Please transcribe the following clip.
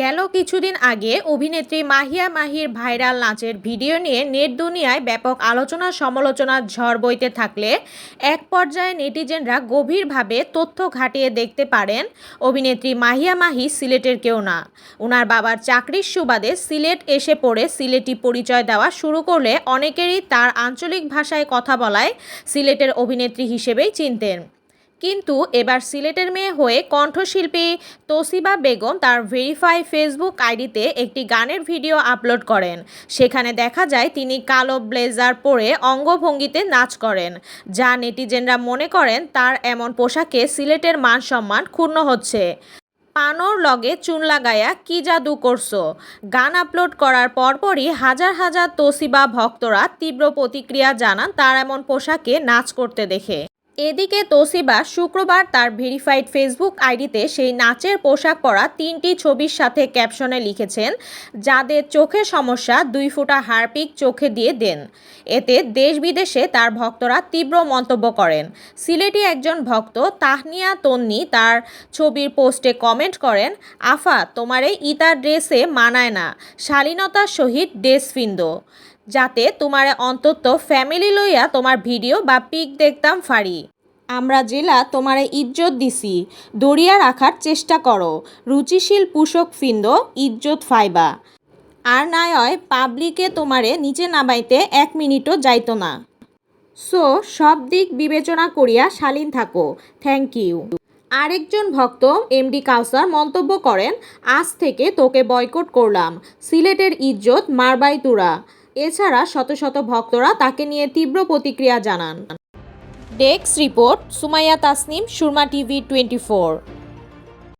গেল কিছুদিন আগে অভিনেত্রী মাহিয়া মাহির ভাইরাল নাচের ভিডিও নিয়ে নেট দুনিয়ায় ব্যাপক আলোচনা সমালোচনার ঝড় বইতে থাকলে এক পর্যায়ে নেটিজেনরা গভীরভাবে তথ্য ঘাটিয়ে দেখতে পারেন অভিনেত্রী মাহিয়া মাহি সিলেটের কেউ না। ওনার বাবার চাকরির সুবাদে সিলেট এসে পড়ে সিলেটি পরিচয় দেওয়া শুরু করলে অনেকেরই তার আঞ্চলিক ভাষায় কথা বলায় সিলেটের অভিনেত্রী হিসেবেই চিনতেন। কিন্তু এবার সিলেটের মেয়ে হয়ে কণ্ঠশিল্পী তোসিবা বেগম তার ভেরিফাই ফেসবুক আইডিতে একটি গানের ভিডিও আপলোড করেন। সেখানে দেখা যায় তিনি কালো ব্লেজার পরে অঙ্গভঙ্গিতে নাচ করেন। যা নেটিজেনরা মনে করেন তার এমন পোশাকে সিলেটের মান সম্মান ক্ষুণ্ণ হচ্ছে। পানোর লগে চুন লাগায়া কি জাদু করছ? গান আপলোড করার পরপরই হাজার হাজার তোসিবা ভক্তরা তীব্র প্রতিক্রিয়া জানান তার এমন পোশাকে নাচ করতে দেখে। এদিকে তোসিবা শুক্রবার তার ভেরিফাইড ফেসবুক আইডিতে সেই নাচের পোশাক পরা তিনটি ছবির সাথে ক্যাপশনে লিখেছেন, যাদের চোখের সমস্যা, দুই ফোঁটা হারপিক চোখে দিয়ে দেন। এতে দেশ বিদেশে তার ভক্তরা তীব্র মন্তব্য করেন। সিলেটি একজন ভক্ত তাহনিয়া তন্নি তার ছবির পোস্টে কমেন্ট করেন, আফা, তোমার ইতার ড্রেসে মানায় না। শালীনতার সহিত ড্রেস ফিন্দো। যাতে তোমার অন্তত ফ্যামিলি লইয়া তোমার ভিডিও বা পিক দেখতাম ফারি। আমরা জেলা তোমারে ইজ্জত দিছি দরিয়া রাখার চেষ্টা করো, রুচিশীল পুষক ফিন্দ, ইজ্জত ফাইবা। আর না হয় পাবলিকে তোমারে নিচে নামাইতে এক মিনিটও যাইতো না। সো সব দিক বিবেচনা করিয়া শালীন থাকো। থ্যাংক ইউ আরেকজন ভক্ত এমডি কাউসার, মন্তব্য করেন, আজ থেকে তোকে বয়কট করলাম। সিলেটের ইজ্জত মারবাই তুরা। এছাড়া শত শত ভক্তরা তাকে নিয়ে তীব্র প্রতিক্রিয়া জানান। Desk report, Sumaiya Tasnim, Surma TV twenty